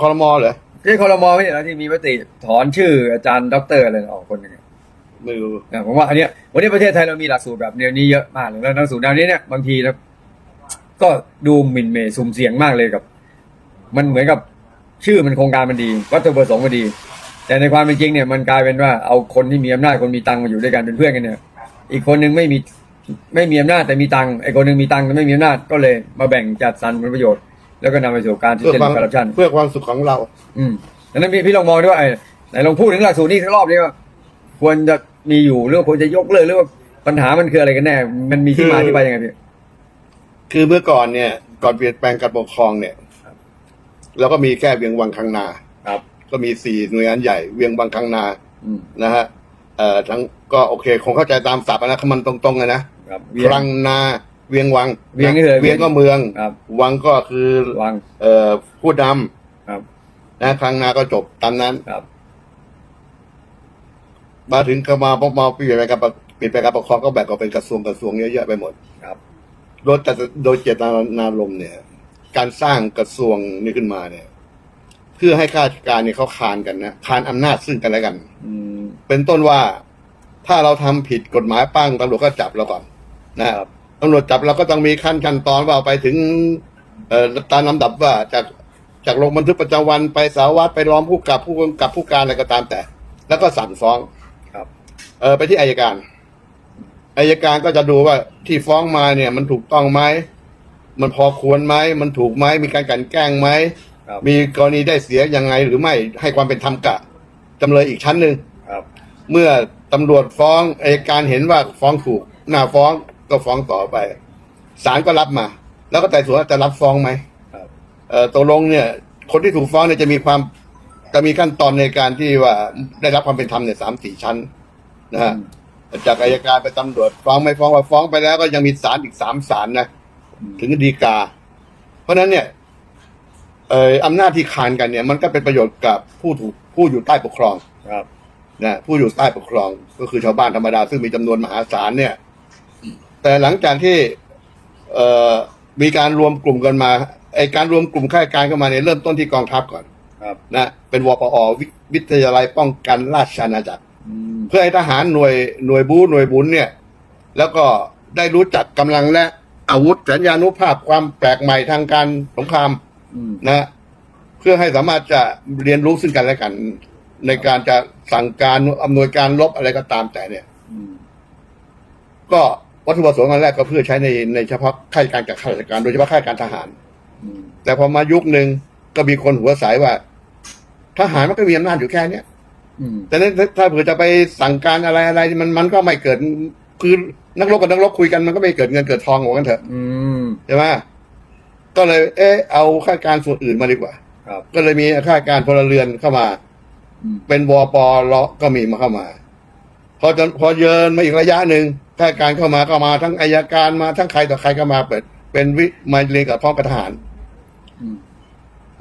คอรมอเหรอที่คอรมอไม่ใช่เหรอที่มีมติถอนชื่ออาจารย์ด็อกเตอร์อะไรออกคนหนึงไม่รู้นะผมว่าอันเนี้ยวันนี้ประเทศไทยเรามีหลักสูตรแบบแนวนี้เยอะมากเลยแล้วหลักสูตรแนวนี้เนี่ยบางทีนะก็ดูหมิ่นเหมสุ่มเสี่ยงมากเลยกับ มันเหมือนกับชื่อมันโครงการมันดี วัตถุประสงค์มันดี แต่ในความเป็นจริงเนี่ยมันกลายเป็นว่าเอาคนที่มีอำนาจคนมีตังค์มาอยู่ด้วยกันเป็นเพื่อนกันเนี่ย อีกคนนึงไม่มีไม่มีอำนาจแต่มีตังค์ไอ้คนนึงมีตังค์แต่ไม่มีอำนาจก็เลยมาแบ่งจัดสรรผลประโยชน์ แล้วก็นำไปสู่การทุเพื่อจริความตคอร์รัปชัน เพื่อความสุขของเรา อืมดังนั้นพี่พี่ลองมองด้วยว่าไอ้ไหนลองพูดถึงหลักสูตรนี้สักรอบนี้ว่าควรจะมีอยู่หรือว่าควรจะยกเลิกหรือว่าปัญหามันคืออะไรกันแน่ มันมีที่มาคือที่ไปยังไงพี่ คือเมื่อก่อนเนี่ย ก่อนเปลี่ยนแปลงการปกครองเนี่ยเราก็มีแค่เวียงวังคังนา ครับ ก็มีสี่หน่วยงานใหญ่เวียงวังคังนาอืมนะฮะเอ่อทั้งก็โอเค คงเข้าใจตามศัพท์นะคำมันตรงๆอะนะครับเวียงครังนา เวียงวังเวียงนี่คือเวียงก็เมืองครับ วังก็คือวางเอ่อผู้นครับำนะครังนาก็จบตามนั้น ครับ มาถึงเข้ามาพอมาเปลี่ยนแปลงการปกเปลี่ยนแปลงการปกครองก็แบ่งออกเป็นกระทรวงกระทรวงเยอะๆไปหมดครับ โดยแต่โดยเจตนารมณ์เนี่ย การสร้างกระทรวงนี้ขึ้นมาเนี่ย เพื่อให้ข้าราชการเนี่ยเขาคานกันนะคานอำนาจซึ่งกันและกัน อืม เป็นต้นว่าถ้าเราทำผิดกฎหมายปั้งตำรวจก็จับเราก่อนนะครับ ตำรวจจับเราก็ต้องมีขั้นขั้นตอนว่าไปถึง เอ่อตามลำดับว่าจากจากลงบันทึกประจำวันไปสารวัตรไปร้องผู้กับผู้กำกับผู้การอะไรก็ตามแต่ แล้วก็สั่งฟ้องครับ เออไปที่อายการอายการก็จะดูว่าที่ฟ้องมาเนี่ย มันถูกต้องไหมมันพอควรไหมมันถูกไหมมีการกลันแกล้งไหมครับ มีกรณีได้เสียยังไงหรือไม่ให้ความเป็นธรรมกับจำเลยอีกชั้นหนึ่ง ครับ เมื่อตำรวจฟ้องอายการเห็นว่าฟ้องถูกหน้าฟ้อง ก็ฟ้องต่อไปศาลก็รับมา แล้วก็ไต่สวนว่าจะรับฟ้องไหมครับเอ่อตกลงเนี่ย คนที่ถูกฟ้องเนี่ยจะมีความจะมีขั้นตอนในการที่ว่าได้รับความเป็นธรรมเนี่ยสามสี่ชั้นนะฮะจากอายการไปตำรวจฟ้องไม่ฟ้องว่าฟ้องไปแล้วก็ยังมีศาลอีกสามศาลนะอืมถึงดีกา เพราะฉะนั้นเนี่ยเอ่ออำนาจที่คานกันเนี่ย มันก็เป็นประโยชน์กับผู้ถูกผู้อยู่ใต้ปกครองครับนะผู้อยู่ใต้ปกครองก็คือชาวบ้านธรรมดาซึ่งมีจำนวนมหาศาลเนี่ย แต่หลังจากที่เอ่อมีการรวมกลุ่มกันมาไอการรวมกลุ่มข้าราชการเข้ามาเนี่ยเริ่มต้นที่กองทัพก่อนครับ นะเป็นวปอวิวิทยาลัยป้องกันราชอาณาจักร อืมเพื่อให้ทหารหน่วยหน่วยบูหน่วยบุญเนี่ย แล้วก็ได้รู้จักกำลังและอาวุธสัญญานุภาพความแปลกใหม่ทางการสงครามอืมนะเพื่อให้สามารถจะเรียนรู้ซึ่งกันและกัน ในการจะสั่งการอำนวยการรบอะไรก็ตามแต่เนี่ย อืมก็ วัตถุประสงค์อันแรกก็เพื่อใช้ในในเฉพาะข้าราชการกับข้าราชการ โดยเฉพาะข้าราชการทหารอืมแต่พอมายุคหนึ่งก็มีคนหัวสายว่า ทหารมันก็มีอำนาจอยู่แค่เนี้ยอืมแต่นั้นถ้าถ้าเผื่อจะไปสั่งการอะไรอะไรมันมันก็ไม่เกิดคือนักรบกับนักรบคุยกันมันก็ไม่เกิดเงินเกิดทองหัวกันเถอะอืมใช่ไหมก็เลย เอ๊ะเอาข้าราชการส่วนอื่นมาดีกว่าครับก็เลยมีข้าราชการพลเรือนเข้ามาอืมเป็นวปเลาะก็มีมาเข้ามา พอจนพอเยินมาอีกระยะหนึ่งข้าราชการเข้ามาก็มาทั้งอายการมาทั้งใครต่อใครก็มาเปิด เป็นวิมาเรียนกับพ่อกับทหารอืม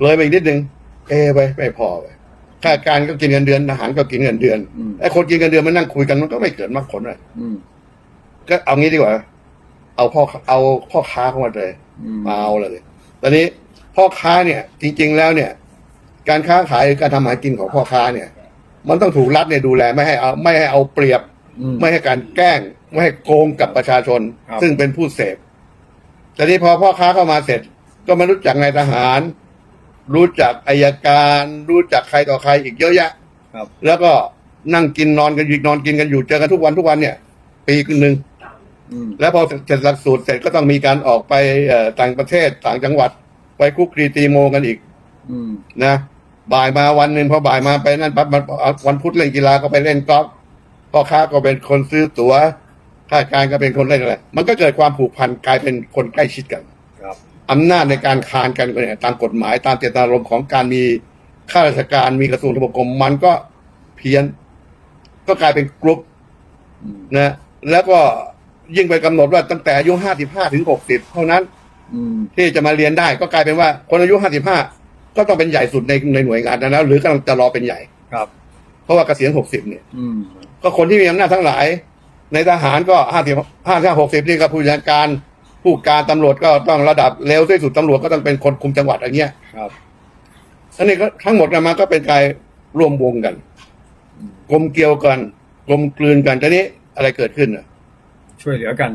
เลยไปอีกนิดนึงเอะไปไม่พอไปข้าราชการก็กินเงินเดือนทหารก็กินเงินเดือนอืมไอ้คนกินเงินเดือนมันนั่งคุยกันมันก็ไม่เกิดมากผลเลยอืมก็เอางี้ดีกว่า เอาพ่อเอาพ่อค้าเข้ามาเลยอืมมาเอาเลย ตอนนี้พ่อค้าเนี่ย จริง ๆ แล้วเนี่ย การค้าขายการทำหากินของพ่อค้าเนี่ย มันต้องถูกรัฐเนี่ยดูแลไม่ให้เอาไม่ให้เอาเปรียบ อืม ไม่ให้การแกล้ง ไม่ให้โกงกับประชาชน ครับ ซึ่งเป็นผู้เสพแต่นี้พอพ่อค้าเข้ามาเสร็จ ก็มารู้จักนายทหาร รู้จักอายการ รู้จักใครต่อใครอีกเยอะแยะ ครับ แล้วก็นั่งกินนอนกันอยู่นอนกินกันอยู่เจอกันทุกวันทุกวันเนี่ย ปีหนึ่งอืม แล้วพอเสร็จหลักสูตรเสร็จก็ต้องมีการออกไปเอ่อต่างประเทศต่างจังหวัด ไปคุกคลีตีโมกันอีกอืม นะ บ่ายมาวันหนึ่งพอบ่ายมาไปนั่นปั๊บมันเอาวันพุธเล่นกีฬาก็ไปเล่นกอล์ฟพ่อค้าก็เป็นคนซื้อตั๋วข้าราชการก็เป็นคนเล่นอะไรมันก็เกิดความผูกพันกลายเป็นคนใกล้ชิดกันครับอำนาจในการคานกันเนี่ยตามกฎหมายตามเจตนารมณ์ของการมีข้าราชการมีกระทรวงทบวงกรมมันก็เพี้ยน ก็กลายเป็นกรุ๊ปอืมนะแล้วก็ยิ่งไปกำหนดว่าตั้งแต่อายุห้าสิบห้าถึงหกสิบเท่านั้นอืมที่จะมาเรียนได้ก็กลายเป็นว่าคนอายุห้าสิบห้า ก็ต้องเป็นใหญ่สุดในในหน่วยงานนั้นแล้ว หรือกำลังจะรอเป็นใหญ่ ครับ เพราะว่าเกษียณหกสิบเนี่ย อืม ก็คนที่มีอำนาจทั้งหลาย ในทหารก็ห้าสิบห้าสิบหกสิบนี่ก็ผู้จัดการผู้การตำรวจก็ต้องระดับเร็วที่สุดตำรวจก็ต้องเป็นคนคุมจังหวัดอย่างเงี้ยครับ อันนี้ก็ทั้งหมดนะมันก็เป็นการร่วมวงกันกลมเกลียวกันกลมกลืนกันทีนี้อะไรเกิดขึ้นอะ ช่วยเหลือกัน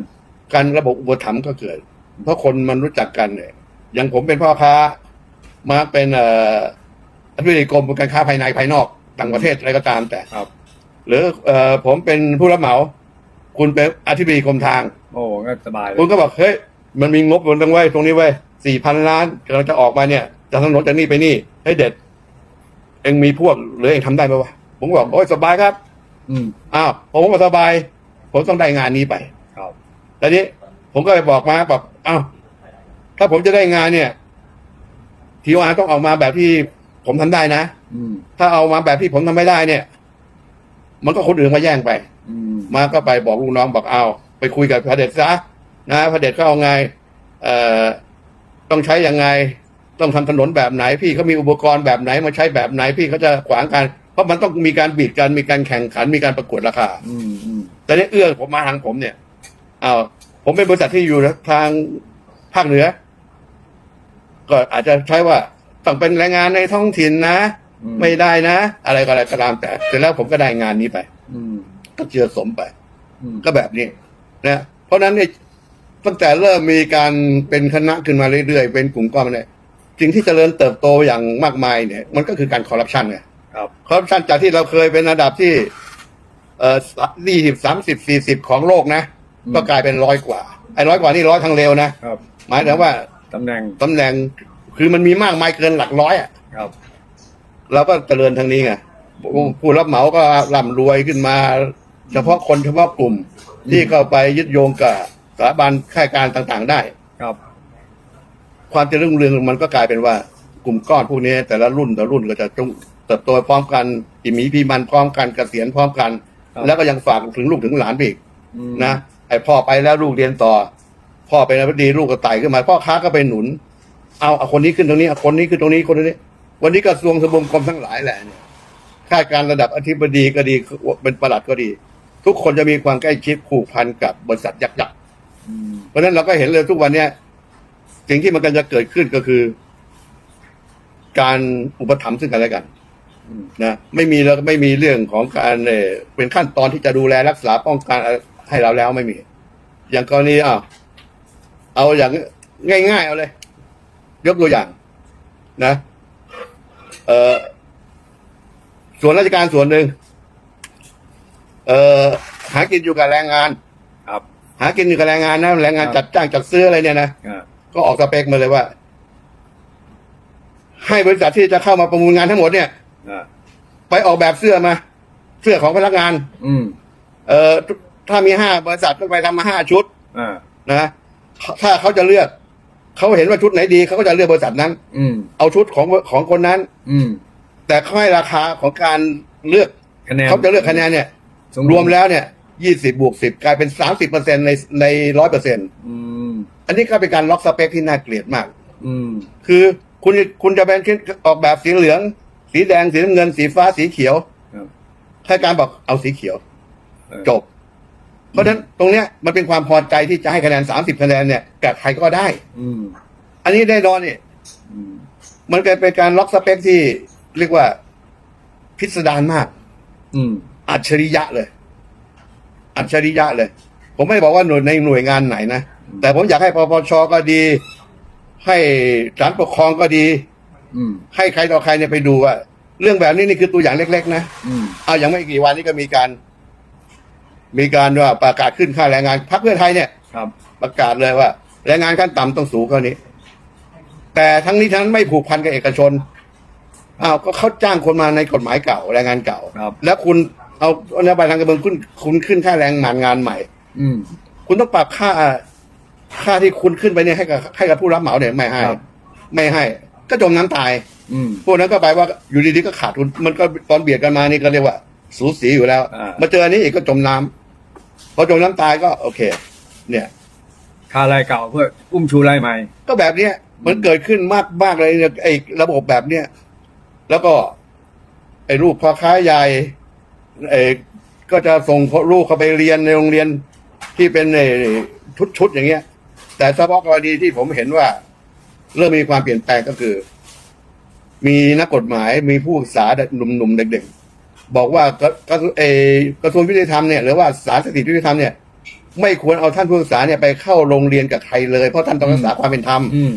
การระบบอุปถัมภ์ก็เกิด เพราะคนมันรู้จักกันเนี่ยอย่างผมเป็นพ่อค้า มาเป็นเอ่ออธิบดีกรมการค้าภายในภายนอกต่างประเทศอะไรก็ตามแต่ครับ หรือเอ่อผมเป็นผู้รับเหมา คุณเป็นอธิบดีกรมทาง โอ้ก็สบายเลคุณยก็บอกเฮ้ยมันมีงบตรงไว้ตรงนี้ไว้สี่พันล้านเราจะออกมาเนี่ยจากถนนจากนี่ไปนี่ให้เด็ด เองมีพวกหรือเองทำได้ไหมวะผมก็บอกโอ้ยสบายครับอืมอ้าวผมก็สบาย ผมต้องได้งานนี้ไป ครับแต่นี้ผมก็ไปบอกมาบอกอ้าวถ้าผมจะได้งานเนี่ย ทีวาต้องออกมาแบบที่ผมทำได้นะ อืม ถ้าเอามาแบบที่ผมทำไม่ได้เนี่ย มันก็คนอื่นมาแย่งไป อืม มาก็ไปบอกลูกน้องบอกเอาไปคุยกับพระเดชซะนะพระเดชเขาเอาไง เอ่อต้องใช้ยังไง ต้องทำถนนแบบไหน พี่เขามีอุปกรณ์แบบไหนมาใช้แบบไหนพี่เขาจะขวางกันเพราะมันต้องมีการบีดกันมีการแข่งขันมีการประกวดราคาอืมอืมแต่นี่เอื้อผมมาทางผมเนี่ยเอาผมเป็นบริษัทที่อยู่ทางภาคเหนือ ก็อาจจะใช้ว่าต้องเป็นแรงงานในท้องถิ่นนะอืไม่ได้นะ อะไรก็อะไรก็ตามแต่เสร็จแล้วผมก็ได้งานนี้ไป อืมก็เจือสมไปอืมก็แบบนี้นะเพราะฉะนั้นเนี่ยตั้งแต่เริ่มมีการเป็นคณะขึ้นมาเรื่อยๆ เป็นกลุ่มก้อนเนี่ยสิ่งที่เจริญเติบโตอย่างมากมายเนี่ย มันก็คือการคอร์รัปชันไงครับคอร์รัปชันจากที่เราเคยเป็นระดับที่ เอ่อยี่สิบสามสิบสี่สิบของโลกนะ ก็กลายเป็นร้อยกว่าไอ้ร้อยกว่านี่ร้อยทางเร็วนะครับ หมายถึงว่า ตำแหน่งตำแหน่งคือมันมีมากมายเกินหลักร้อยอะครับ เราก็เจริญทางนี้ไงผู้ผู้รับเหมาก็ร่ำรวยขึ้นมา เฉพาะคนเฉพาะกลุ่ม ที่เข้าไปยึดโยงกับสถาบันค่ายการต่างๆ ได้ ครับ ความเจริญรุ่งเรืองมันก็กลายเป็นว่า กลุ่มก้อนพวกนี้ แต่ละรุ่นแต่ละรุ่นก็จะจงเติบโตพร้อมกันอิมีพีมันพร้อมกันเกษียณพร้อมกัน แล้วก็ยังฝากถึงลูกถึงหลานไปอีกอืมนะไอพ่อไปแล้วลูกเรียนต่อ พ่อเป็นอธิบดีลูกก็ไต่ขึ้นมา พ่อค้าก็ไปหนุน เอาเอาคนนี้ขึ้นตรงนี้เอาคนนี้ขึ้นตรงนี้คนนี้ วันนี้กระทรวงทบงกรมทั้งหลายแหละเนี่ยข้าราชการระดับอธิบดีก็ดีเป็นประหลัดก็ดี ทุกคนจะมีความใกล้ชิดผูกพันกับบริษัทยักษ์ๆเพราะฉะนั้นเราก็เห็นเลยทุกวันเนี้ยสิ่งที่มันกำลังจะเกิดขึ้นก็คือ การอุปถัมภ์ซึ่งกันและกันนะไม่มีแล้วไม่มีเรื่องของการเป็นขั้นตอนที่จะดูแลรักษาป้องกันให้เราแล้วไม่มี อย่างกรณีอ้าว เอาอย่างง่ายๆเอาเลย ยกตัวอย่าง นะ เอ่อส่วนราชการส่วนหนึ่งเอ่อหากินอยู่กับแรงงาน ครับ หากินอยู่กับแรงงานนะแรงงานครับจัดจ้างจัดซื้ออะไรเนี่ยนะอ่าก็ออกสเปคมาเลยว่า ให้บริษัทที่จะเข้ามาประมูลงานทั้งหมดเนี่ยอ่าไปออกแบบเสื้อมา เสื้อของพนักงาน อืม เอ่อถ้ามีห้าบริษัทก็ไปทำมาห้าชุดอ่านะ ถ้าเขาจะเลือก เขาเห็นว่าชุดไหนดีเขาก็จะเลือกบริษัทนั้น อืม เอาชุดของของคนนั้น อืม แต่เขาให้ราคาของการเลือกคะแนนเขาจะเลือกคะแนนเนี่ย สมรวมแล้วเนี่ยยี่สิบบวกสิบกลายเป็นสามสิบเปอร์เซ็นในในร้อยเปอร์เซ็นอืม อันนี้ก็เป็นการล็อกสเปคที่น่าเกลียดมาก อืม คือคุณคุณจะเป็นชิ้นออกแบบสีเหลือง สีแดงสีน้ำเงินสีฟ้าสีเขียวครับข้าราชการบอกเอาสีเขียว เออจบ เพราะฉะนั้นตรงเนี้ยมันเป็นความพอใจที่จะให้คะแนนสามสิบคะแนนเนี่ยกับใครก็ได้ อืมอันนี้แน่นอนเนี่ยอืมมันเกิดเป็นการล็อกสเปคที่เรียกว่าพิสดารมาก อืมอัจฉริยะเลย อัจฉริยะเลย ผมไม่ได้บอกว่าหน่วยในหน่วยงานไหนนะ แต่ผมอยากให้ปปชก็ดี ให้ศาลปกครองก็ดี อืมให้ใครต่อใครเนี่ยไปดูว่า เรื่องแบบนี้นี่คือตัวอย่างเล็ก ๆ นะอืมเอาอย่างไม่กี่วันนี้ก็มีการ มีการว่าประกาศขึ้นค่าแรงงานพรรคเพื่อไทยเนี่ยครับ ประกาศเลยว่า แรงงานขั้นต่ำต้องสูงเท่านี้ แต่ทั้งนี้ทั้งนั้นไม่ผูกพันกับเอกชนอ้าวก็เขาจ้างคนมาในกฎหมายเก่าแรงงานเก่า ครับ แล้วคุณเอานโยบายทางการเมืองคุณคุณขึ้นค่าแรงงานงานใหม่ อืม คุณต้องปรับค่าค่าที่คุณขึ้นไปเนี่ยให้กับให้กับผู้รับเหมาเนี่ยไม่ให้ครับ ไม่ให้ ก็จมน้ำตาย อืม พวกนั้นก็ไปว่าอยู่ดีๆก็ขาดทุนมันก็ตอนเบียดกันมานี่ก็เรียกว่า สูสีอยู่แล้ว อ่ามาเจออันนี้อีกก็จมน้ำ พอจมน้ำตายก็โอเค เนี่ยค่ารายเก่าเพื่ออุ้มชูรายใหม่ ก็แบบเนี้ยมันเกิดขึ้นมากมากเลยเนี่ยไอ้ระบบแบบเนี้ยแล้วก็ ไอ้ลูกพ่อค้าใหญ่ไอ้ก็จะส่งลูกเขาไปเรียนในโรงเรียนที่เป็นไอ้ชุดชุดๆอย่างเงี้ย แต่เฉพาะกรณีที่ผมเห็นว่า เริ่มมีความเปลี่ยนแปลงก็คือ มีนักกฎหมายมีผู้ศึกษาหนุ่มๆเด็กๆ บอกว่ากระกระเอ่อกระทรวงยุติธรรมเนี่ยหรือว่าศาลสถิตยุติธรรมเนี่ยไม่ควรเอาท่านผู้ศึกษาเนี่ยไปเข้าโรงเรียนกับใครเลยเพราะท่านต้องรักษาความเป็นธรรมอืม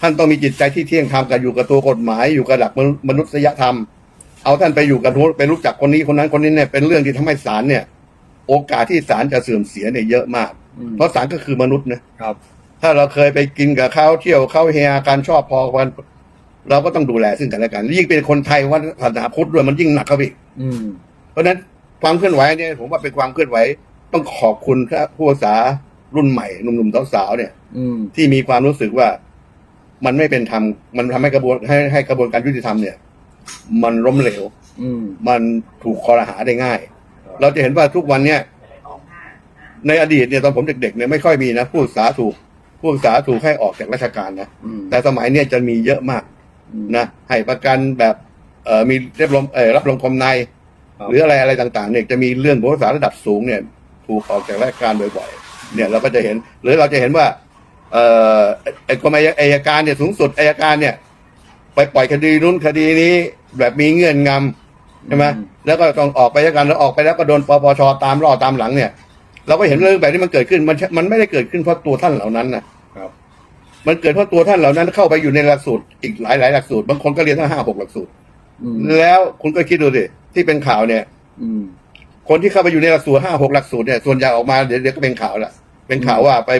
ท่านต้องมีจิตใจที่เที่ยงธรรมกับอยู่กับตัวกฎหมายอยู่กับหลักมนุษยธรรม เอาท่านไปอยู่กับรู้ไปรู้จักคนนี้คนนั้นคนนี้เนี่ยเป็นเรื่องที่ทำให้ศาลเนี่ย โอกาสที่ศาลจะเสื่อมเสียเนี่ยเยอะมาก อืม เพราะศาลก็คือมนุษย์นะครับ ถ้าเราเคยไปกินกับเขาเที่ยวเขาเฮฮาการชอบพอกัน เราก็ต้องดูแลซึ่งกันและกันยิ่งเป็นคนไทยว่าศาสนาพุทธด้วยมันยิ่งหนักเข้าไปอีกอืมเพราะฉะนั้นความเคลื่อนไหวเนี่ยผมว่าเป็นความเคลื่อนไหว ต้องขอบคุณครับผู้ศึกษารุ่นใหม่หนุ่มๆสาวๆเนี่ย อืมที่มีความรู้สึกว่ามันไม่เป็นธรรมมันทำให้กระบวนให้ให้กระบวนการยุติธรรมเนี่ย มันล้มเหลว อืมมันถูกคอรหาได้ง่าย เราจะเห็นว่าทุกวันเนี่ยในอดีตเนี่ยตอนผมเด็กๆเนี่ยไม่ค่อยมีนะผู้ศึกษาถูกผู้ศึกษาถูกให้ออกจากราชการนะอืมแต่สมัยเนี่ยจะมีเยอะมากอืม นะให้ประกันแบบเอ่อมีเรียบรมเอ่อรับรองคมใน ครับ หรืออะไรอะไรต่างๆเนี่ยจะมีเรื่องผู้ศึกษาระดับสูงเนี่ย ถูกออกจากราชการบ่อยๆเนี่ยเราก็จะเห็น หรือเราจะเห็นว่า เอ่อไอ้กรมอัยการเนี่ยสูงสุดอัยการเนี่ย ไปปล่อยคดีนู้นคดีนี้แบบมีเงื่อนงำใช่ไหมแล้วก็ต้องออกไปราชการแล้วออกไปแล้วก็โดนปปชตามล่อตามหลังเนี่ย เราก็เห็นเรื่องแบบนี้มันเกิดขึ้นมันมันไม่ได้เกิดขึ้นเพราะตัวท่านเหล่านั้นนะครับ มันเกิดเพราะตัวท่านเหล่านั้นเข้าไปอยู่ในหลักสูตรอีกหลายหลายๆหลักสูตรบางคนก็เรียนทั้งห้าหกหลักสูตรอืมแล้วคุณก็คิดดูสิที่เป็นข่าวเนี่ย อืม คนที่เข้าไปอยู่ในหลักสูตรห้าหกหลักสูตรเนี่ยส่วนใหญ่ออกมาเดี๋ยวเดี๋ยวก็เป็นข่าวละเป็นข่าวว่าไป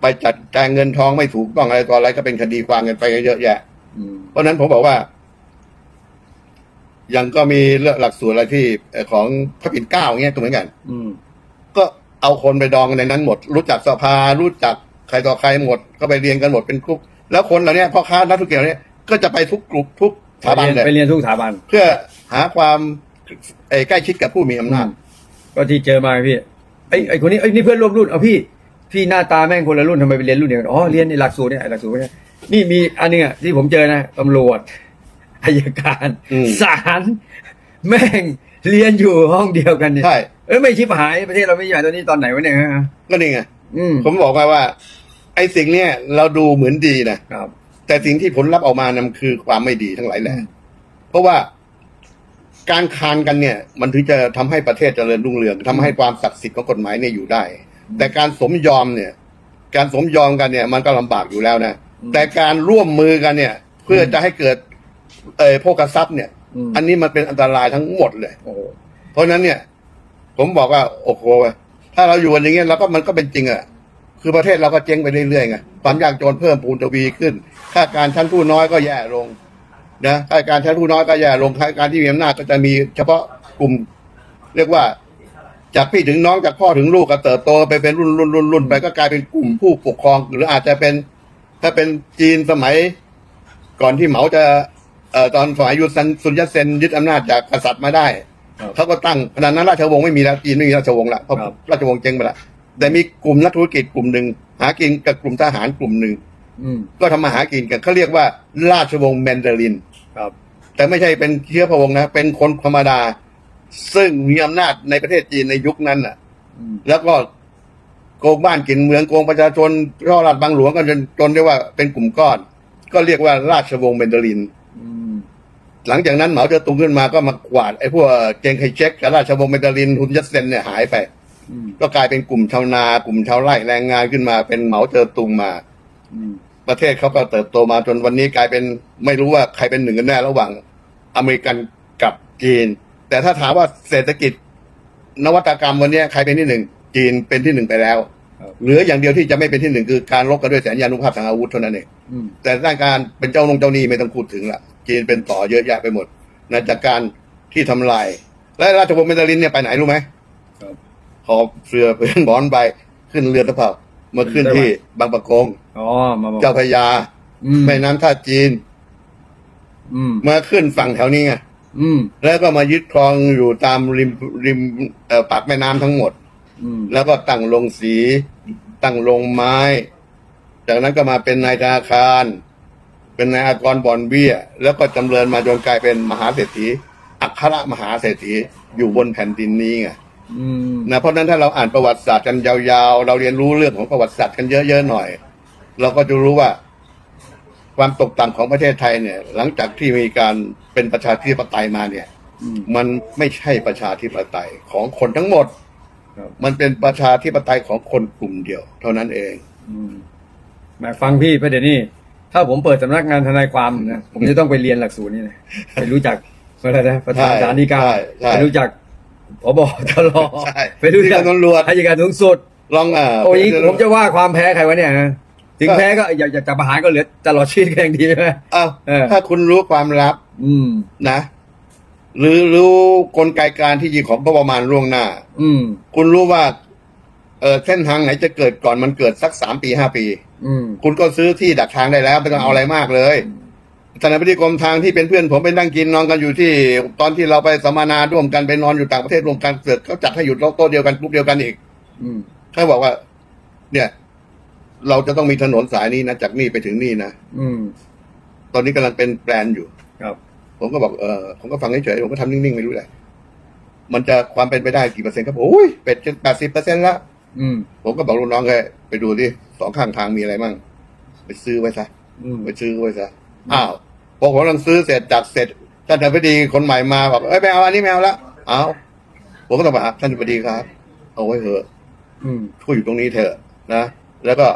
ไปจัดการเงินทองไม่ถูกต้องอะไรต่ออะไรก็เป็นคดีความกันไปเยอะแยะอืมเพราะฉะนั้นผมบอกว่า ยังก็มีเรื่องหลักสูตรอะไรที่เอ่อของพระปิ่นเกล้าอย่างเงี้ยก็เหมือนกัน อืม ก็เอาคนไปดองกันในนั้นหมด รู้จักสภารู้จัก ใครต่อใครหมดก็ไปเรียนกันหมดเป็นกลุ่มแล้วคนเหล่านี้พ่อค้านักธุรกิจเหล่านี้ก็จะไปทุกกลุ่มทุกสถาบันเลยไปเรียนทุกสถาบัน เพื่อหาความเอ่อใกล้ชิดกับผู้มีอำนาจก็ที่เจอมาพี่ไอ้ไอ้คนนี้ไอ้ยนี่เพื่อนร่วมรุ่นเอาพี่พี่หน้าตาแม่งคนละรุ่นทำไมไปเรียนรุ่นเดียวกันอ๋อเรียนในหลักสูตรเนี่ยไอ้หลักสูตรเนี่ยนี่มีอันหนึงอะที่ผมเจอนะตำรวจอายการอืมศาลแม่งเรียนอยู่ห้องเดียวกันเนี่ยใช่เอ้ยไม่ชิบหายประเทศเราไม่ใหญ่ตอนนี้ตอนไหนวะเนี่ยฮะก็นี่ไง อืมผมบอกว่าว่า ไอ้สิ่งเนี้ยเราดูเหมือนดีนะครับ แต่สิ่งที่ผลลัพธ์ออกมานั้นคือความไม่ดีทั้งหลายแหละเพราะว่าการคานกันเนี่ย มันถึงจะทำให้ประเทศเจริญรุ่งเรืองทำให้ความศักดิ์สิทธิ์ของกฎหมายเนี่ยอยู่ได้ แต่การสมยอมเนี่ย การสมยอมกันเนี่ย มันก็ลำบากอยู่แล้วนะแต่การร่วมมือกันเนี่ย เพื่อจะให้เกิด เอ่อโภคทรัพย์เนี่ยอืมอันนี้มันเป็นอันตรายทั้งหมดเลยโอ้โหเพราะฉะนั้นเนี่ย ผมบอกว่าโอ้โห ถ้าเราอยู่กันอย่างเงี้ยเราก็มันก็เป็นจริงอะคือประเทศเราก็เจ๊งไปเรื่อยๆไงความยากจนเพิ่มพูนทวีขึ้น ค่าการชั้นผู้น้อยก็แย่ลงนะค่าการชั้นผู้น้อยก็แย่ลงค่าการที่มีอำนาจก็จะมีเฉพาะกลุ่ม เรียกว่าจากพี่ถึงน้องจากพ่อถึงลูกก็เติบโตไปเป็นรุ่นรุ่นรุ่นรุ่นไปก็กลายเป็นกลุ่มผู้ปกครอง หรืออาจจะเป็น ถ้าเป็นจีนสมัย ก่อนที่เหมาจะเอ่อตอนสมัยยุซันซุนยัตเซนยึดอำนาจจากกษัตริย์มาได้ เขาก็ตั้งขณะนั้นราชวงศ์ไม่มีแล้วจีนไม่มีราชวงศ์ละเพราะครับ ราชวงศ์เจ๊งไปละแต่มีกลุ่มนักธุรกิจกลุ่มหนึ่งหากินกับกลุ่มทหารกลุ่มหนึ่งอืมก็ทำมาหากินกันเขาเรียกว่าราชวงศ์แมนดาริน ครับ แต่ไม่ใช่เป็นเชื้อพระวงศ์นะ เป็นคนธรรมดา ซึ่งมีอำนาจในประเทศจีนในยุคนั้นน่ะ อืม แล้วก็โกงบ้านกินเมืองโกงประชาชนร่อรัดบางหลวงกันจนจนได้ว่าเป็นกลุ่มก้อน ก็เรียกว่าราชวงศ์แมนดาริน อืม หลังจากนั้นเหมาเจ๋อตุงขึ้นมาก็มากวาดไอ้พวกเจงไคเช็กกับราชวงศ์แมนดารินฮุนยัตเซนเนี่ยหายไปอืมก็กลายเป็นกลุ่มชาวนากลุ่มชาวไร่แรงงานขึ้นมาเป็นเหมาเจ๋อตุงมาอืมประเทศเขาก็เติบโตมาจนวันนี้กลายเป็นไม่รู้ว่าใครเป็นหนึ่งกันแน่ระหว่าง อเมริกันกับจีน แต่ถ้าถามว่าเศรษฐกิจ นวัตกรรมวันนี้ใครเป็นที่หนึ่งจีนเป็นที่หนึ่งไปแล้วครับ เหลืออย่างเดียวที่จะไม่เป็นที่หนึ่งคือการรบกันด้วยแสนยานุภาพทางอาวุธเท่านั้นเองอืมแต่ด้านการเป็นเจ้านงเจ้าหนี้ไม่ต้องพูดถึงละจีนเป็นต่อเยอะแยะไปหมดนะจากการที่ทำลาย และราชวงศ์เมนดารินเนี่ยไปไหนรู้ไหมครับหอบเรือเป็นบอนไปขึ้นเรือตะเภามาขึ้นที่บางปะกงอ๋อมาบอกเจ้าพระยาอืมแม่น้ำท่าจีนอืมมาขึ้นฝั่งแถวนี้ไงอืมแล้วก็มายึดครองอยู่ตามริมริมเอ่อปากแม่น้ำทั้งหมดอืมแล้วก็ตั้งลงสี ตั้งลงไม้ จากนั้นก็มาเป็นนายธนาคาร เป็นนายอากรบ่อนเบี้ย แล้วก็จำเริญมาจนกลายเป็นมหาเศรษฐี อัครมหาเศรษฐีอยู่บนแผ่นดินนี้ไงอืมนะเพราะฉะนั้นถ้าเราอ่านประวัติศาสตร์กันยาวๆ เราเรียนรู้เรื่องของประวัติศาสตร์กันเยอะๆหน่อย เราก็จะรู้ว่า ความตกต่ำของประเทศไทยเนี่ย หลังจากที่มีการเป็นประชาธิปไตยมาเนี่ยอืมมันไม่ใช่ประชาธิปไตยของคนทั้งหมดครับ มันเป็นประชาธิปไตยของคนกลุ่มเดียว เท่านั้นเองอืมแหมาฟังพี่ประเด็นนี้ ถ้าผมเปิดสำนักงานทนายความนะผมจะต้องไปเรียนหลักสูตรนี่นะไปรู้จักอะไรนะประธานใช่ศาลฎีกาใช่ใช่ไปรู้จักพบตรใช่ไปรู้จักที่ตำรวจอายการสูงสุดลองอ่าโอ้ยผมจะว่าความแพ้ใครวะเนี่ยนะถึงแพ้ก็อยากอยากจะประหารก็เหลือตลอดชีวิตก็ยังดีใช่ไหมอ้าวเออถ้าคุณรู้ความลับ อืมนะ หรือรู้กลไกการที่ยิงของประมาณล่วงหน้า อืม คุณรู้ว่า เออเส้นทางไหนจะเกิดก่อนมันเกิดสักสามปีห้าปี อืม คุณก็ซื้อที่ดักทางได้แล้วไม่ต้องเอาอะไรมากเลยสถานบดีกรมทางที่เป็นเพื่อนผมไปนั่งกินนอนกันอยู่ที่ ตอนที่เราไปสัมมนาร่วมกันไปนอนอยู่ต่างประเทศรวมกันเกิดเขาจัดให้อยู่โต๊ะเดียวกันกลุ่มเดียวกันอีกอืมเขาบอกว่า เนี่ย เราจะต้องมีถนนสายนี้นะจากนี่ไปถึงนี่นะอืม ตอนนี้กำลังเป็นแปลนอยู่ครับ ผมก็บอกเออผมก็ฟังเฉยๆผมก็ทำนิ่งๆไม่รู้เลยมันจะความเป็นไปได้กี่เปอร์เซ็นต์ครับโอ้ยเป็ดจนแปดสิบเปอร์เซ็นต์ละอืมผมก็บอกลูกน้องเลยไปดูดิสองข้างทางมีอะไรมั่งไปซื้อไว้ซะอืมไปซื้อไว้ซะอ้าวพอผมกำลังซื้อเสร็จจัดเสร็จท่านอธิบดีคนใหม่มาบอกเอ้ยไม่เอาอันนี้ไม่เอาละเอาผมก็ต้องบอกอะท่านอธิบดีครับ เอาไว้เถอะอืมช่วยอยู่ตรงนี้เถอะนะแล้วก็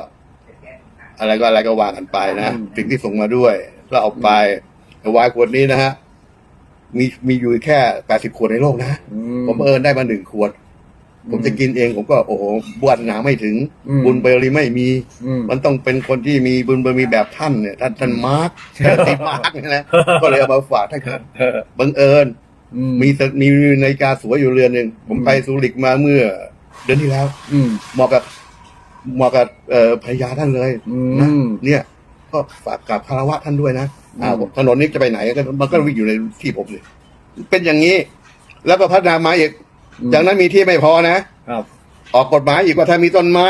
อะไรก็อะไรก็วางกันไปนะอืมสิ่งที่ส่งมาด้วยแล้วเอาไป วายขวดนี้นะฮะ มีมีอยู่แค่แปดสิบขวดในโลกนะ อืผมเอิญได้มาหนึ่งขวด ผมจะกินเองผมก็โอ้โหบวนหนาไม่ถึง อืม บุญเบอร์รีไม่มี อืม มันต้องเป็นคนที่มีบุญบารมีแบบท่านเนี่ยท่านท่านมาร์ก ติมาร์กเนี่ยนะก็เลยเอามาฝากท่านครับเออบังเอิญ อืมมีสมีนาฬิกาสวยอยู่เรือนหนึ่งผมอืมไปซูริกมาเมื่อ เดือนที่แล้วอืม เหมาะกับเหมาะกับเอ่อภรรยาท่านเลยอืนะม เนี่ย ก็ฝากกับคารวะท่านด้วยนะอ่าอืมถนนนี้จะไปไหนก็มันก็วิ่งอยู่ในที่ผมเลยเป็นอย่างนี้ แล้วก็พัฒนามาอีกจากนั้นมีที่ไม่พอนะครับ ออกกฎหมายอีกว่าถ้ามีต้นไม้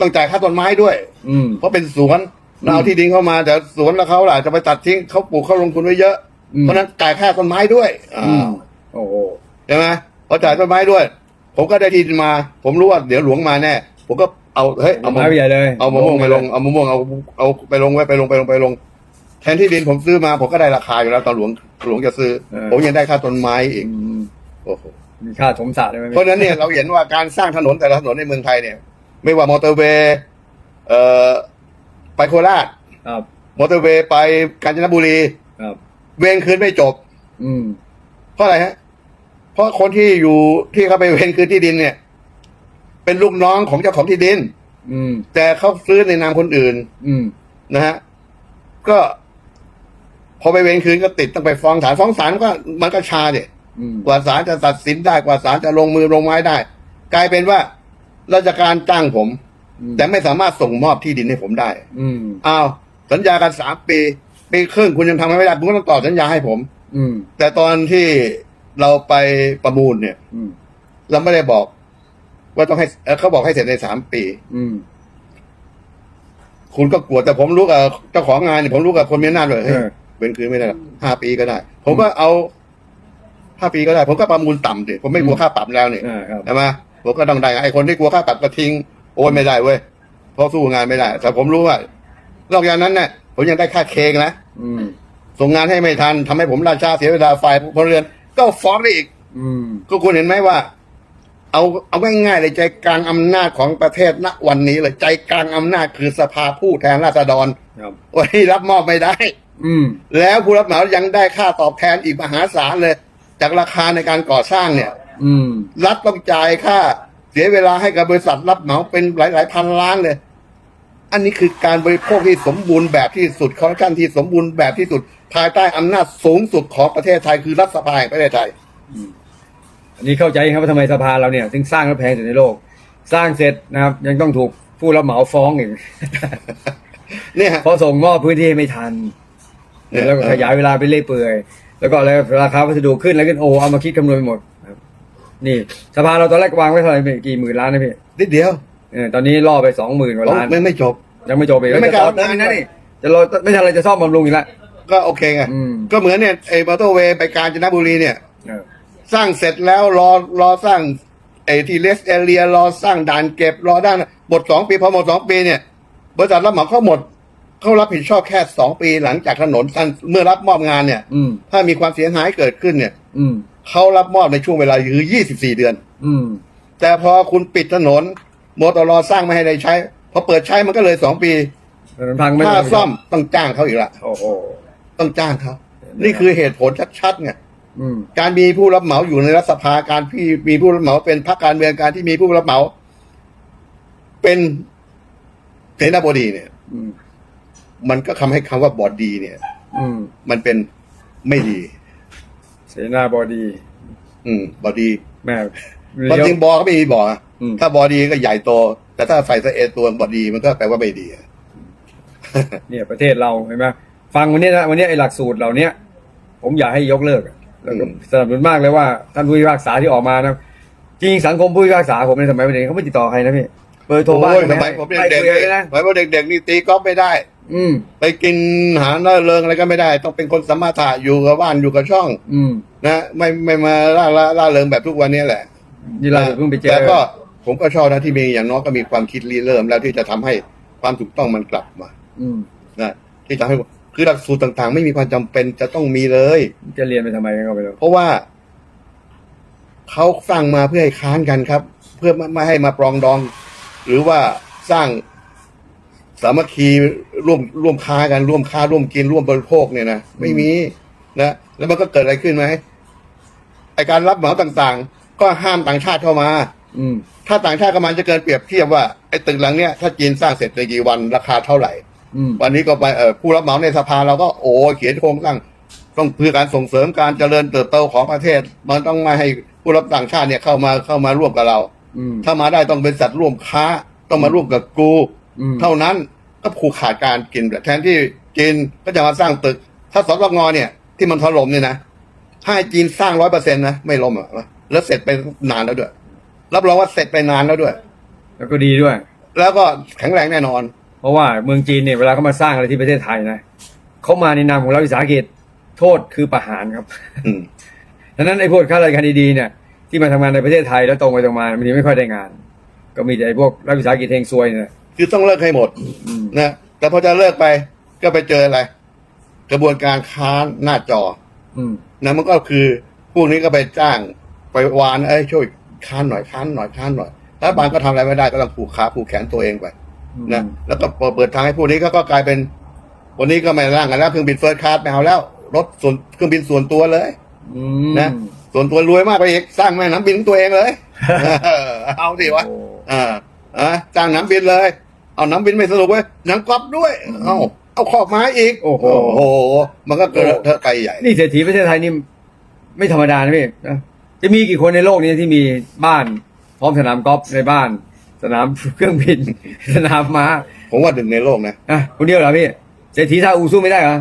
ต้องจ่ายค่าต้นไม้ด้วย อืม เพราะเป็นสวนเราเอาอืมที่ดินเข้ามาแต่สวนแล้วเขาล่ะจะไปตัดทิ้งเขาปลูกเขาลงทุนไว้เยอะอืม เพราะฉะนั้นจ่ายค่าต้นไม้ด้วยอ้อืมาวโอ้โห ใช่ไหมพอจ่ายต้นไม้ด้วย ผมก็ได้ที่ดินมา ผมรู้ว่าเดี๋ยวหลวงมาแน่ ผมก็ เอาเฮ้ยเอาเอามามาใหญ่เลยเอามะม่วงไปลงเอามะม่วงเอาเอาไปลงไว้ไปลงไปลงไปลง แทนที่ดินผมซื้อมาผมก็ได้ราคาอยู่แล้วตอนหลวงหลวงจะซื้อ ผมยังได้ค่าต้นไม้อีกอืมโอ้โห มีค่าถมสระได้ไหมเพราะฉะนั้นเนี่ยเราเห็นว่าการสร้างถนนแต่ละถนนในเมืองไทยเนี่ย ไม่ว่ามอเตอร์เวย์เอ่อไปโคราช ครับมอเตอร์เวย์ไปกาญจนบุรี ครับ เวรคืนไม่จบ อืมเพราะอะไรฮะ เพราะคนที่อยู่ที่เขาไปเวรคืนที่ดินเนี่ย เป็นลูกน้องของเจ้าของที่ดิน อืม แต่เขาซื้อในนามคนอื่น อืม นะฮะ ก็ พอไปเวรคืนก็ติดต้องไปฟ้องศาลฟ้องศาลก็มันก็ชาเนี่ยอืม กว่าศาลจะตัดสินได้กว่าศาลจะลงมือลงไม้ได้ กลายเป็นว่า ราชการจ้างผมแต่ไม่สามารถส่งมอบที่ดินให้ผมได้ อืม อ้าว สัญญากันสามปีปีครึ่งคุณยังทำไม่ได้คุณก็ต้องต่อสัญญาให้ผม อืม แต่ตอนที่เราไปประมูลเนี่ย อืม เราไม่ได้บอก ว่าต้องให้เอ่อเขาบอกให้เสร็จในสามปี อืม คุณก็กลัวแต่ผมรู้กับเจ้าของงานเนี่ยผมรู้กับคนมีอำนาจเลยเฮ้ยเออ เป็นคืนไม่ได้หรอกห้าปีก็ได้ ผมก็เอาห้าปีก็ได้ ผมก็ประมูลต่ำดิผมไม่กลัวค่าปรับแล้วเนี่ย อ่าครับ ใช่ไหมผมก็ต้องได้ไอ้คนที่กลัวค่าปรับก็ทิ้งโอนไม่ได้เว้ยเพราะสู้งานไม่ได้ แต่ผมรู้ว่านอกจากนั้นเนี่ยผมยังได้ค่าเคงนะอืม ส่งงานให้ไม่ทันทำให้ผมราชาเสียเวลาฝ่ายพลเรือน ก็ฟ้องได้อีก อืม ก็คุณเห็นไหมว่า เอาเอาง่ายๆเลยใจกลางอำนาจของประเทศณวันนี้เลยใจกลางอำนาจคือสภาผู้แทนราษฎรครับวันนี้รับมอบไม่ได้ อืม แล้วผู้รับเหมายังได้ค่าตอบแทนอีกมหาศาลเลย จากราคาในการก่อสร้างเนี่ย อืม รัฐต้องจ่ายค่า เสียเวลาให้กับบริษัทรับเหมาเป็นหลายๆพันล้านเลย อันนี้คือการบริโภคที่สมบูรณ์แบบที่สุดคอร์รัปชันที่สมบูรณ์แบบที่สุด ภายใต้อำนาจสูงสุดของประเทศไทยคือรัฐสภาแห่งประเทศไทย อันนี้เข้าใจครับว่าทำไมสภาเราเนี่ยถึงสร้างและแพงที่สุดในโลก สร้างเสร็จนะครับ ยังต้องถูกผู้รับเหมาฟ้องอีกเนี่ยเพราะส่งมอบพื้นที่ไม่ทัน เนี่ย แล้วก็ขยายเวลาไปเรื่อยเปื่อย แล้วก็แล้วราคาวัสดุขึ้นแล้วขึ้นโอ้เอามาคิดคำนวณไปหมดครับนี่สภาเราตอนแรกวางไว้เท่าไหร่พี่กี่หมื่นล้านนะพี่นิดเดียวเออตอนนี้ล่อไปสองหมื่นกว่าล้าน ไม่ไม่จบ ยังไม่จบอีกยังไม่จะต่อกล้าเติมอีกนะนี่จะรอไม่ทันอะไรจะซ่อมบำรุงอีกแล้ว ก็โอเคไง อืม ก็เหมือนเนี่ยไอ้มอเตอร์เวย์ไปกาญจนบุรีเนี่ย เออ สร้างเสร็จแล้วรอรอสร้างไอ้ที่เลสเอเรียรอสร้างด่านเก็บรอด้านหมดสองปีพอหมดสองปีเนี่ยบริษัทรับเหมาเขาหมดเขเขารับผิดชอบแค่สองปีหลังจากถนนสั้นเมื่อรับมอบงานเนี่ยอืมถ้ามีความเสียหายเกิดขึ้นเนี่ยอืมเขารับมอบในช่วงเวลาคือ24เดือนอืมแต่พอคุณปิดถนนมอตรอสร้างไม่ให้ได้ใช้พอเปิดใช้มันก็เลยสองปีถนนพังไม่ค่าได้ซ่อมต้องจ้างเขาอีกละโอ้โหต้องจ้างเขานี่คือเหตุผลชัดๆไงอืม การมีผู้รับเหมาอยู่ในรัฐสภาการที่มีผู้รับเหมาเป็นพรรคการเมืองการที่มีผู้รับเหมา เป็นเสนาบดีเนี่ยอืมมันก็ทำให้คำว่าบอดีเนี่ย อืม มันเป็นไม่ดี เสนาบดี อืม บอดีแม่ความเลี้ยวจริงบอก็ไม่มีบออะอืมถ้าบอดีก็ใหญ่โต แต่ถ้าใส่สเอตัวบอดีมันก็แปลว่าไม่ดีอะเนี่ยประเทศเราเห็นไหมฟังวันนี้นะวันนี้ไอ้หลักสูตรเหล่าเนี้ยผมอยากให้ยกเลิกอะ แล้วก็สนับสนุนมากเลยว่าท่านผู้พิพากษาที่ออกมานะจริงสังคมผู้พิพากษาผมในสมัยวันนี้เขาไม่ติดต่อใครนะพี่เบอร์โทรบ้านโอ้ยก็สไให้มัยผมไม่เด็กคุยๆเลยนะสมัยผมเด็กๆนี่ตีกอล์ฟไม่ได้ อืมไปกินหาเล่าเริงอะไรก็ไม่ได้ ต้องเป็นคนสมมาถะอยู่กับบ้านอยู่กับช่อง อืมนะไม่ไม่มาล่าล่าล่าเริงแบบทุกวันนี้แหละนี่เราเพิ่งไปเจอแต่ก็ผมก็ชอบนะที่มีอย่างน้อยก็มีความคิดรีเริ่มแล้วที่จะทำให้ความถูกต้องมันกลับมา อืมนะที่ทำให้ คือหลักสูตรต่างๆ ไม่มีความจำเป็นจะต้องมีเลย จะเรียนไปทำไมกันก็ไม่รู้เพราะว่าเขาสร้างมาเพื่อให้ค้านกันครับ เพื่อไม่ไม่ให้มาปรองดอง หรือว่าสร้างสามัคคีร่วมร่วมค้ากันร่วมค้าร่วมกินร่วมบริโภคเนี่ยนะไม่มีนะแล้วมันก็เกิดอะไรขึ้นไหมไอการรับเหมาต่างๆ ก็ห้ามต่างชาติเข้ามา อืม ถ้าต่างชาติเข้ามาจะเกินเปรียบเทียบว่าไอ้ตึกหลังเนี้ยถ้าจีนสร้างเสร็จในกี่วันราคาเท่าไหร่อืม วันนี้ก็ไปเอ่อผู้รับเหมาในสภาเราก็โอ้เขียนโครงสร้างต้องเพื่อการส่งเสริมการเจริญเติบโตของประเทศ มันต้องไม่ให้ผู้รับต่างชาติเนี่ยเข้ามาเข้ามาร่วมกับเราอืมถ้ามาได้ต้องเป็นสัตว์ร่วมค้า ต้องมาร่วมกับกูอืมเท่านั้นก็ผูกขาดการกินแทนที่จีนก็จะมาสร้างตึก ถ้าสตงเนี่ย ที่มันถล่มเนี่ยนะถ้าให้จีนสร้างร้อยเปอร์เซ็นต์นะไม่ล่มอะแล้วเสร็จไปนานแล้วด้วยรับรองว่าเสร็จไปนานแล้วด้วย แล้วก็ดีด้วย แล้วก็แข็งแรงแน่นอนเพ ราะว่าเมืองจีนเนี่ยเวลาเขามาสร้างอะไรที่ประเทศไทยนะเขามาในนามของรัฐวิสาหกิจโทษคือประหารครับอืมดังนั้นไอ้พวกข้าราชการดีๆเนี่ยที่มาทำงานในประเทศไทยแล้วตรงไปตรงมาบางทีไม่ค่อยได้งาน ก็มีแต่ไอ้พวกรัฐวิสาหกิจเฮงซวยเนี่ยคือต้องเลิกให้หมดอืมนะแต่พอจะเลิกไปก็ไปเจออะไร กระบวนการค้านหน้าจออืมนะมันก็คือพวกนี้ก็ไปจ้างไปวานเอ้ยช่วยค้านหน่อยค้านหน่อยค้านหน่อยรัฐบาลก็ทำอะไรไม่ได้ก็ต้องผูกขาผูกแขนตัวเองไป นะแล้วก็เปิดทางให้พวกนี้ก็ก็กลายเป็น วันนี้ก็ไม่ร่างกันแล้วเครื่องบินเฟิร์สคลาสไม่เอาแล้ว รถส่วนเครื่องบินส่วนตัวเลยอืมนะส่วนตัวรวยมากไปอีกสร้างแม่น้ำบินของตัวเองเลยเออเอาดิวะโอ้อ่าอ่าจ้างน้ำบินเลย เอาน้ำบินไม่สนุกเว้ยหนังกรอบด้วยเอาเอาขอบไม้อีก โอ้โหโหมันก็เกิดเทอะไกลใหญ่ นี่เศรษฐีประเทศไทยนี่ไม่ธรรมดานะพี่นะจะมีกี่คนในโลกนี้ที่มีบ้าน พร้อมสนามกอล์ฟในบ้าน สนามเครื่องบิน สนามม้าผมว่าหนึ่งในโลกนะอะคนเดียวเหรอพี่เศรษฐีซาอุสู้ไม่ได้เหรอ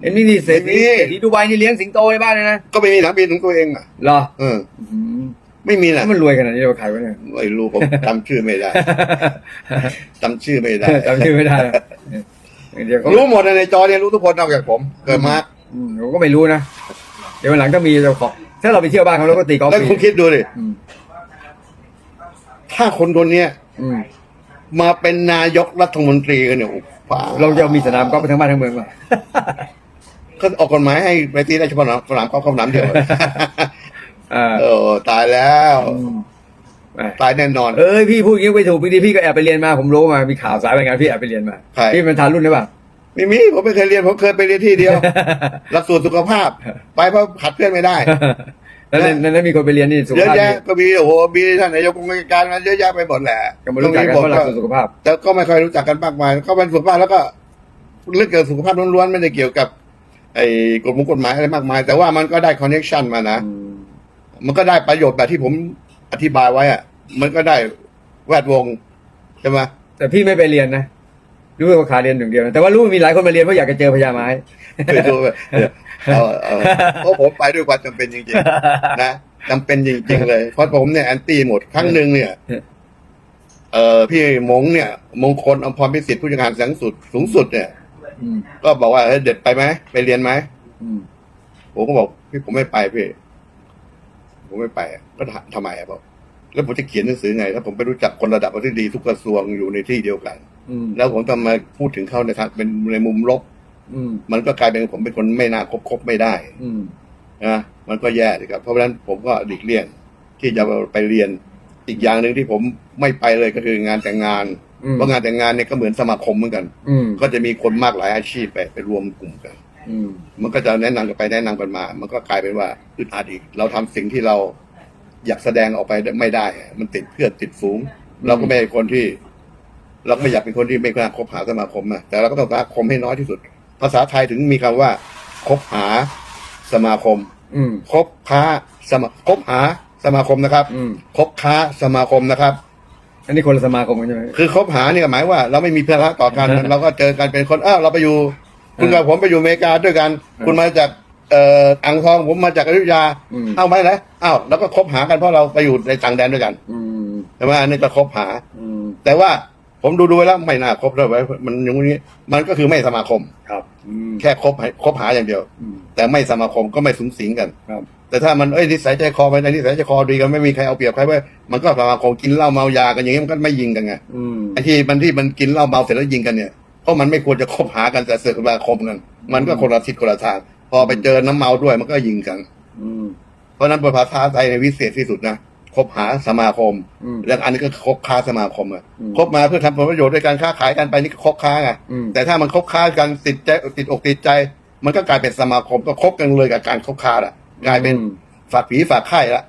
เห็นนี่นี่เศรษฐีไม่มีเศรษฐีดูไบนี่เลี้ยงสิงโตในบ้านเลยนะก็ไม่มีน้ำบินของตัวเองอะเหรอเอออืมไม่มีนะมันรวยขนาดนี้เราขายวะเนี่ยไม่รู้ผมจำชื่อไม่ได้จำชื่อไม่ได้จำชื่อไม่ได้เดี๋ยวก็รู้หมดในจอเนี่ยรู้ทุกคนนอกจากผมเกิดมาอืมผมก็ไม่รู้นะเดี๋ยววันหลังถ้ามีเราขอถ้าเราไปเที่ยวบ้านเขาเราก็ตีกอล์ฟแล้วฟรีคุณคิดดูดิอืม ถ้าคนคนเนี้ยอืมมาเป็นนายกรัฐมนตรีกันเนี่ยโอ้โหฟ้าเราจะมีสนามกอล์ฟไปทั้งบ้านทั้งเมืองป่ะก็ออกกฎหมายให้ไปตีได้เฉพาะสนามกอล์ฟคำน้ำเดียวอ่าเออตายแล้วอืมแหมตายแน่นอน เอ้ยพี่พูดอย่างนี้ไม่ถูกบางทีพี่ก็แอบไปเรียนมาผมรู้มามีข่าวสายรายงานพี่แอบไปเรียนมาใคร พี่เป็นทานรุ่นได้ป่ะไม่มีผมไม่เคยเรียนผมเคยไปเรียนที่เดียว หลักสูตรสุขภาพ ไปเพราะขัดเพื่อนไม่ได้ แล้วในในนั้นมีคนไปเรียนนี่สุขเยอะภาพแยะดีก็มีโอ้โหมีท่านนายกองค์การมาเยอะแยะไปหมดแหละก็มารู้จักกันตเพรงราะหลักก็สูตรสุขภาพ แต่ก็ไม่ค่อยรู้จักกันมากมายก็เป็นสุขภาพแล้วก็เรื่องเกี่ยวกับสุขภาพล้วนๆไม่ได้เกี่ยวกับ ไอ้กฎหมงกฎหมายอะไรมากมาย แต่ว่ามันก็ได้คอนเน c ชันมานะอืมมันก็ได้ประโยชน์แบบที่ผมอธิบายไว้อะมันก็ได้แวดวงใช่ไหมแต่พี่ไม่ไปเรียนนะรู้ว่าขาเรียนหนึ่างเดียวนะแต่ว่ารู้ว่ามีหลายคนมาเรียนเพราะอยากจะเจอพญาไม้ เคยดูไหมเอาเอาเพราะผมไปด้วยความจำเป็นจริงๆนะจำเป็นจริงๆเลยเพราะผมเนี่ยแอนตี้หมดครั้งหนึ่งเนี่ยเออพี่มงเนี่ย มงคลอมพรพิสิทธิ์ผู้จัดการสูงสุดสูงสุดเนี่ยอืมก็บอกว่าเฮ้ยเด็ดไปไหมไปเรียนไหมอืมผมก็บอกพี่ผมไม่ไปพี่ผมไม่ไปอะก็ถามทำไมอะบอกแล้วผมจะเขียนหนังสือไงถ้าผมไปรู้จักคนระดับอธิบดีทุกกระทรวงอยู่ในที่เดียวกันออืมแล้วผมจะมาพูดถึงเขานะครับเป็นในมุมลบ อืมมันก็กลายเป็นผมเป็นคนไม่น่าคบคบไม่ได้อืมนะมันก็แย่เลยครับ เพราะฉะนั้นผมก็หลีกเลี่ยง ที่จะไปเรียน อีกอย่างหนึ่งที่ผมไม่ไปเลยก็คืองานแต่งงานอืมเพราะงานแต่งงานเนี่ยก็เหมือนสมาคมเหมือนกัน อืมก็จะมีคนมากหลายอาชีพไปไปรวมกลุ่มกัน อืมมันก็จะแนะนำกันไปแนะนำกันมา มันก็กลายเป็นว่าอึดอัดอีก เราทำสิ่งที่เราอยากแสดงออกไปไม่ได้ มันติดเพื่อนติดฝูง เราก็ไม่ใช่คนที่ เราไม่อยากเป็นคนที่ไม่กล้าคบหาสมาคมอะแต่เราก็ต้องการคมให้น้อยที่สุด ภาษาไทยถึงมีคำว่า คบหาสมาคม อืม คบค้าสมาคบหาสมาคมนะครับ อืม คบค้าสมาคมนะครับ อันนี้คนละสมาคมกันใช่ไหม คือคบหาเนี่ยหมายว่าเราไม่มีภาระต่อกัน เราก็เจอกันเป็นคนอ้าวเราไปอยู่ คุณกับผมไปอยู่อเมริกาด้วยกัน คุณมาจากเอ่ออ่างทองผมมาจากอยุธยาอืม เอ้าไม่นะอ้าวแล้วก็คบหากันเพราะเราไปอยู่ในต่างแดนด้วยกันอืม ใช่ไหมอันนี้ก็คบหา อืม แต่ว่า ผมดูดูๆแล้วไม่น่าคบเลยมันอย่างนี้ มันก็คือไม่สมาคม ครับอืม แค่คบให้คบหาอย่างเดียว อืม แต่ไม่สมาคมก็ไม่สูงสิงกัน ครับ แต่ถ้ามันเอ้ยนิสัยใจคอไปในนิสัยใจคอดีกันไม่มีใครเอาเปรียบใครไว้มันก็สมาคมกินเหล้าเมายากันอย่างนี้มันก็ไม่ยิงกันไงอืม ไอ้ที่มันที่มันกินเหล้าเมาเสร็จแล้วยิงกันเนี่ยเพราะมันไม่ควรจะคบหากันแต่เสือกสมาคมกันมันก็คนละทิศคนละทางพอไปเจอน้ำเมาด้วยมันก็ยิงกัน อืม เพราะฉะนั้นภาษาไทยในวิเศษที่สุดนะ คบหาสมาคม อืม แล้วอันนี้ก็คบค้าสมาคมอะอืมคบมาเพื่อทำผลประโยชน์ด้วยการค้าขายกันไปนี่ก็คบค้าไงอืม แต่ถ้ามันคบค้ากันติดใจติดอกติดใจ มันก็กลายเป็นสมาคมก็คบกันเลยกับการคบค้าละกลายเป็นอืมฝากผีฝากไข่ละ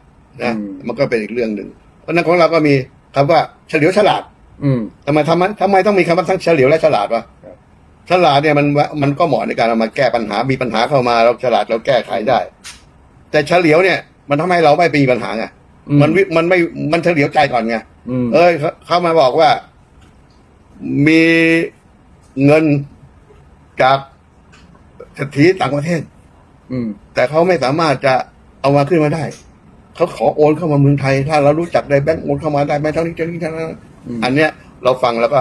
นะอืม มันก็เป็นอีกเรื่องหนึ่งเพราะฉะนั้นของเราก็มีคำว่าเฉลียวฉลาด อืม ทำไมทำไมทำไมต้องมีคำว่าทั้งเฉลียวและฉลาดวะครับ ฉลาดเนี่ยมันมันก็เหมาะในการเอามาแก้ปัญหามีปัญหาเข้ามาเราฉลาดเราแก้ไขได้ แต่เฉลียวเนี่ย มันทำให้เราไม่มีปัญหาไงอื มมันวิมันไม่มันเฉลียวใจก่อนไงอืมเอ้ยเขาเขามาบอกว่า มีเงินจากเศรษฐีต่างประเทศอืมแต่เขาไม่สามารถจะเอามาขึ้นมาได้ เขาขอโอนเข้ามาเมืองไทย ถ้าเรารู้จักได้แบงก์โอนเข้ามาได้ไหมเท่านี้เท่านี้เท่านั้นอืมอันเนี้ย เราฟังแล้วก็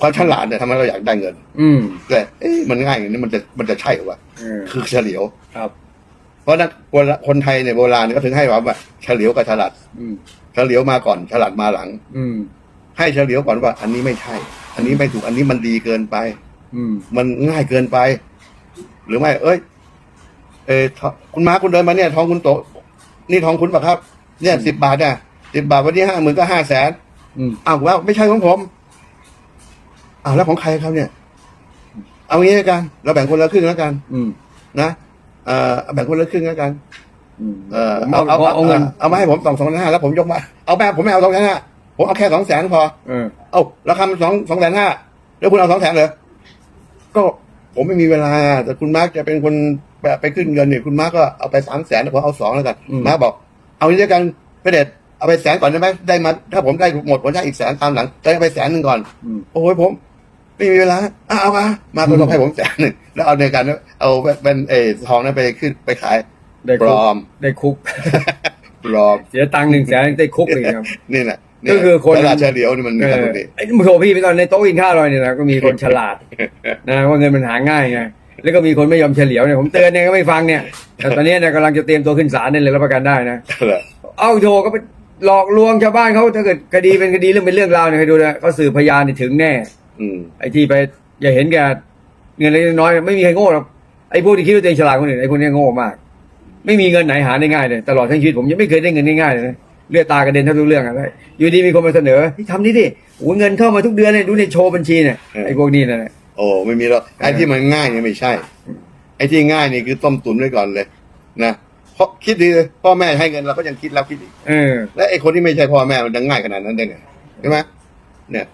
ความฉลาดเนี่ยทำให้เราอยากได้เงิน อืมแต่เอ๊ะมันง่ายอย่างนี้มันจะมันจะใช่เหรอวะเออคือเฉลียวครับเพ ราะนั้นคนคนไทยเนี่ยโบราณเนี่ยก็ถึงให้ว่าเฉลียวกับฉลาดอืมเฉลียวมาก่อนฉลาดมาหลัง อืมให้เฉลียวก่อนว่า อันนี้ไม่ใช่ อันนี้ไม่ถูกอันนี้มันดีเกินไป อืมมันง่ายเกินไป หรือไม่ เอ้ย เออทคุณม้าคุณเดินมาเนี่ย ทองคุณโตะนี่ทองคุณปะครับ เนี่ยสิบบาทเนี่ยสิบบาทวันนี้ห้าหมื่นก็ห้าแสนอืมอ้าวว่าไม่ใช่ของผมอ้าวแล้วของใครครับเนี่ย เอางี้แล้วกันเราแบ่งคนละครึ่งแล้วกัน อืมนะเอ่อเอาแบ่งคนละครึ่งแล้วกันอืมเออผมเอาเอาเอาเอาเงินเอามาให้ผมสองสองพันห้าแล้วผมยกมา เอาแม่ผมไม่เอาสองแสนห้าผมเอาแค่สองแสนพอเออเอาราคามันสองสองแสนห้าแล้วคุณเอาสองแสนเหรอก็ผมไม่มีเวลา แต่คุณมาร์กจะเป็นคนไปไปขึ้นเงินเนี่ยคุณมาร์กก็เอาไปสามแสนผมเอาสองแล้วกันอืมมาร์กบอก เอางี้แล้วกันไปเด็ดเอาไปแสนก่อนได้ไหมได้มาถ้าผมได้หมดผมได้อีกแสนตามหลังจะเอาไปแสนหนึ่งก่อนอืมโอ้ยผมไม่มีเวลาอะเอามามาก็อืมต้องให้ผมแสนหนึ่งแล้วเอาในการ เอาเป็นเออทองนั้นไปขึ้นไปขายได้ปคุลกอมได้คุกปลอมเสียตังค์หนึ่งแสนได้คุกเลยครับนี่แหละก็คือคนตลาดเฉลียวนี่มันมีเอคำอนี้ไอ้มึงโทรพี่ไปตอนในโต๊ะกินข้าวเราเนี่ยนะก็มีคนฉลาดนะว่าเงินมันหาง่ายไงแล้วก็มีคนไม่ยอมเฉลียวเนี่ยผมเตือนเนี่ยก็ไม่ฟังเนี่ยแต่ตอนนี้เนี่ยกำลังจะเตรียมตัวขึ้นศาลเนี่ยเลยรับประกันได้นะเหรอเอาโทรก็ไปหลอกลวงชาวบ้านเขาถ้าเกิดคดีเป็นคดีเรื่องเป็นเรื่องราวเนี่ยให้ดูนะเขาสืบพยานเนี่ยถึงแน่อืมไอ้ที่ไปอย่าเห็นแกเงินเล็กน้อยไม่มีใครโง่หรอก ไอ้พวกที่คิดว่าตัวเองฉลาดคนอื่นไอ้พวกเนี้ยโง่มาก ไม่มีเงินไหนหาได้ง่ายเลยตลอดทั้งชีวิตผมยังไม่เคยได้เงินง่ายๆเลยนะเลือดตากระเด็นทั้งทุกเรื่องอะไรอยู่ดีมีคนมาเสนอเฮ้ยทำนี่ดิโอ้เงินเข้ามาทุกเดือนเลยดูในโชว์บัญชีเนี่ยไอ้พวกนี้นะ โอ้ไม่มีหรอกไอ้ที่มันง่ายเนี่ยไม่ใช่ ไอ้ที่ง่ายนี่คือต้มตุ๋นไว้ก่อนเลยนะเพราะคิดดีเลยพ่อแม่ให้เงินเราก็ยังคิดแล้วคิดอีกเออ และไอ้คนที่ไม่ใช่พ่อแม่มันจะง่ายขนาดนั้นได้ไงใช่ไหมเนี่ย